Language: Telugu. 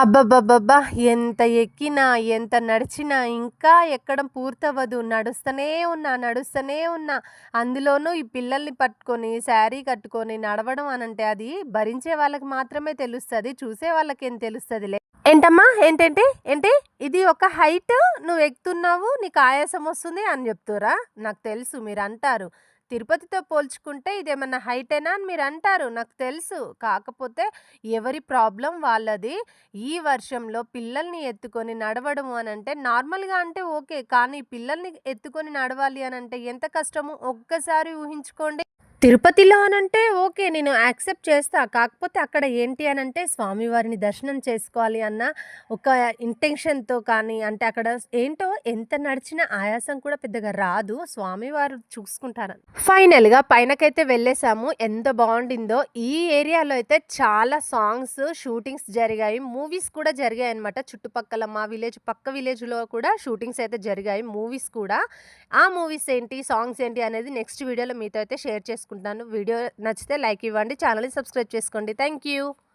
అబ్బబ్బబ్బబ్బా! ఎంత ఎక్కినా, ఎంత నడిచినా ఇంకా ఎక్కడం పూర్తవ్వదు. నడుస్తూనే ఉన్నా, నడుస్తూనే ఉన్నా. అందులోనూ ఈ పిల్లల్ని పట్టుకొని, శారీ కట్టుకొని నడవడం అనంటే అది భరించే వాళ్ళకి మాత్రమే తెలుస్తుంది చూసే వాళ్ళకేం తెలుస్తుందిలే ఏంటమ్మా? ఏంటంటే ఏంటి? ఇది ఒక హైట్ నువ్వు ఎక్కుతున్నావు, నీకు ఆయాసం వస్తుంది అని చెప్తురా నాకు తెలుసు మీరంటారు. తిరుపతితో పోల్చుకుంటే ఇదేమన్నా హైటేనా అని మీరు అంటారు నాకు తెలుసు. కాకపోతే ఎవరి ప్రాబ్లమ్ వాళ్ళది. ఈ వర్షంలో పిల్లల్ని ఎత్తుకొని నడవడము అంటే నార్మల్‌గా అంటే ఓకే. కానీ పిల్లల్ని ఎత్తుకొని నడవాలి అని అంటే ఎంత కష్టమో ఒక్కసారి ఊహించుకోండి. తిరుపతిలో అనంటే ఓకే. నేను యాక్సెప్ట్ చేస్తా. కాకపోతే అక్కడ ఏంటి అనంటే స్వామివారిని దర్శనం చేసుకోవాలి అన్న ఒక ఇంటెన్షన్‌తో కానీ అంటే అక్కడ ఏంటో ఎంత నడిచినా ఆయాసం కూడా పెద్దగా రాదు. స్వామివారు చూసుకుంటారని. ఫైనల్‌గా పైనకైతే వెళ్ళేసాము. ఎంత బాగుండిందో ఈ ఏరియాలో అయితే చాలా సాంగ్స్, షూటింగ్స్ జరిగాయి. మూవీస్ కూడా జరిగాయన్నమాట. చుట్టుపక్కల మా విలేజ్ పక్క విలేజ్‌లో కూడా షూటింగ్స్ అయితే జరిగాయి. మూవీస్ కూడా. ఆ మూవీస్ ఏంటి, సాంగ్స్ ఏంటి అనేది నెక్స్ట్ వీడియోలో మీతో అయితే షేర్ చేసుకుంటాను. వీడియో నచ్చితే లైక్ ఇవ్వండి. ఛానల్ని సబ్స్క్రైబ్ చేసుకోండి. Thank you.